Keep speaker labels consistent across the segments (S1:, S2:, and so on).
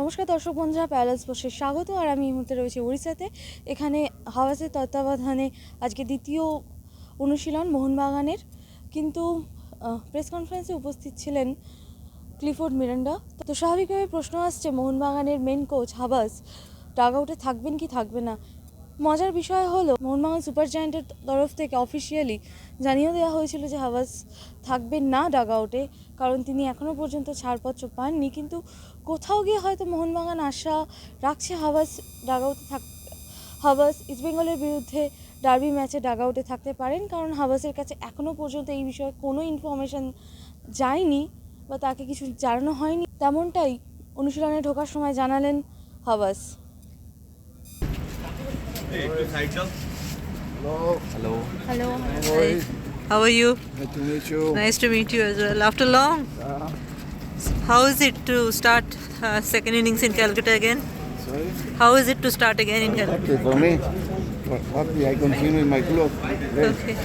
S1: নমস্কার দর্শক বন্ধুরা, প্যালেস বসে স্বাগত, আর আমি এই মুহূর্তে রয়েছি উড়িষ্যাতে এখানে হাওয়াসের তত্ত্বাবধানে আজকে দ্বিতীয় অনুশীলন মোহনবাগানের। কিন্তু প্রেস কনফারেন্সে উপস্থিত ছিলেন ক্লিফোর্ড মিরান্ডা। তো স্বাভাবিকভাবে প্রশ্ন আসছে, মোহনবাগানের মেন কোচ হাবাস ডাগ আউটে থাকবেন কি থাকবে না? মজার বিষয় হলো মোহনবাগান সুপার জায়ান্টের তরফ থেকে অফিসিয়ালি জানিয়ে দেওয়া হয়েছিল যে হাবাস থাকবেন না ডাগ আউটে কারণ তিনি এখনও পর্যন্ত ছাড়পত্র পাননি। কিন্তু কোথাও গিয়ে হয়তো মোহনবাগান আশা রাখছে হাবাস ডাগ আউটে থাক হাবাস ইস্টবেঙ্গলের বিরুদ্ধে ডার্বি ম্যাচে ডাগ আউটে থাকতে পারেন, কারণ হাবাসের কাছে এখনও পর্যন্ত এই বিষয়ে কোনো ইনফরমেশন যায়নি বা তাকে কিছু জানানো হয়নি। তেমনটাই অনুশীলনে ঢোকার সময় জানালেন Habas
S2: Hello.
S3: Hello.
S1: Hello.
S2: Hi.
S4: How are you?
S2: Nice to meet you.
S4: Nice to meet you as well. After long.
S2: Yeah.
S4: How is it to start uh, second innings in Calcutta again?
S2: Sorry.
S4: How is it to start again in Calcutta?
S2: Okay, for me, for happy. I continue my club. Yes.
S4: Okay.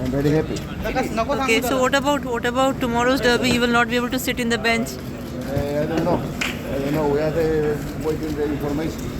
S2: I'm very happy.
S4: Okay, so what about what about tomorrow's derby? You will not be able to sit in the bench.
S2: Uh, I don't know. I don't know. We are uh, waiting the information.